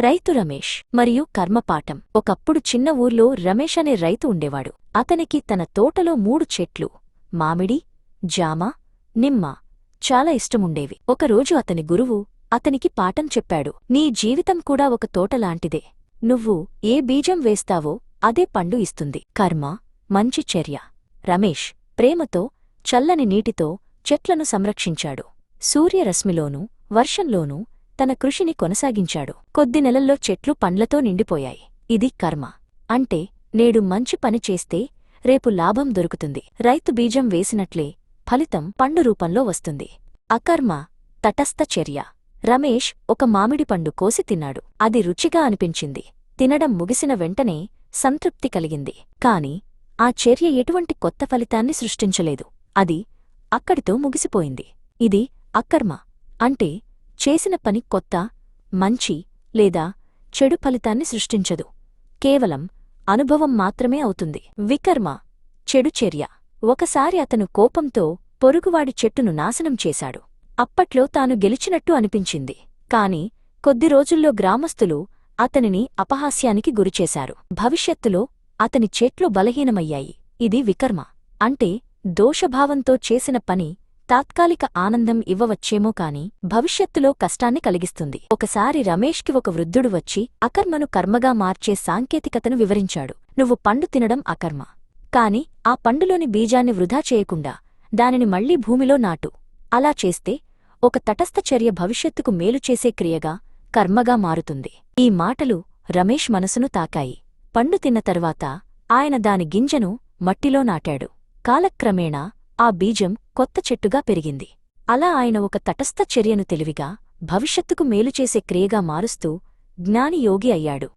రైతు రమేష్ మరియు కర్మపాఠం. ఒకప్పుడు చిన్న ఊర్లో రమేష్ అనే రైతు ఉండేవాడు. అతనికి తన తోటలో మూడు చెట్లు మామిడి జామ నిమ్మ చాలా ఇష్టముండేవి. ఒకరోజు అతని గురువు అతనికి పాఠం చెప్పాడు. నీ జీవితం కూడా ఒక తోటలాంటిదే నువ్వు ఏ బీజం వేస్తావో అదే పండు ఇస్తుంది. కర్మ మంచి చర్య రమేష్ ప్రేమతో చల్లని నీటితో చెట్లను సంరక్షించాడు. సూర్యరశ్మిలోనూ వర్షంలోనూ తన కృషిని కొనసాగించాడు. కొద్ది నెలల్లో చెట్లు పండ్లతో నిండిపోయాయి. ఇది కర్మ. అంటే నేడు మంచి పని చేస్తే రేపు లాభం దొరుకుతుంది. రైతు బీజం వేసినట్లే ఫలితం పండు రూపంలో వస్తుంది. అకర్మ తటస్థ చర్య. రమేష్ ఒక మామిడి పండు కోసి తిన్నాడు. అది రుచిగా అనిపించింది. తినడం ముగిసిన వెంటనే సంతృప్తి కలిగింది. కాని ఆ చర్య ఎటువంటి కొత్త ఫలితాన్ని సృష్టించలేదు. అది అక్కడితో ముగిసిపోయింది. ఇది అకర్మ. అంటే చేసిన పని కొత్త మంచి లేదా చెడు ఫలితాన్ని సృష్టించదు. కేవలం అనుభవం మాత్రమే అవుతుంది. వికర్మ చెడు చర్య. ఒకసారి అతను కోపంతో పొరుగువాడి చెట్టును నాశనం చేశాడు. అప్పట్లో తాను గెలిచినట్టు అనిపించింది. కాని కొద్ది రోజుల్లో గ్రామస్తులు అతనిని అపహాస్యానికి గురిచేశారు. భవిష్యత్తులో అతని చెట్లు బలహీనమయ్యాయి. ఇది వికర్మ. అంటే దోషభావంతో చేసిన పని తాత్కాలిక ఆనందం ఇవ్వవచ్చేమో కాని భవిష్యత్తులో కష్టాన్ని కలిగిస్తుంది. ఒకసారి రమేష్కి ఒక వృద్ధుడు వచ్చి అకర్మను కర్మగా మార్చే సాంకేతికతను వివరించాడు. నువ్వు పండు తినడం అకర్మ. కాని ఆ పండులోని బీజాన్ని వృధా చేయకుండా దానిని మళ్ళీ భూమిలో నాటు. అలా చేస్తే ఒక తటస్థ చర్య భవిష్యత్తుకు మేలు చేసే క్రియగా కర్మగా మారుతుంది. ఈ మాటలు రమేష్ మనసును తాకాయి. పండు తిన్న తర్వాత ఆయన దాని గింజను మట్టిలో నాటాడు. కాలక్రమేణా ఆ బీజం కొత్త చెట్టుగా పెరిగింది. అలా ఆయన ఒక తటస్థ చర్యను తెలివిగా భవిష్యత్తుకు మేలుచేసే క్రియగా మారుస్తూ జ్ఞానియోగి అయ్యాడు.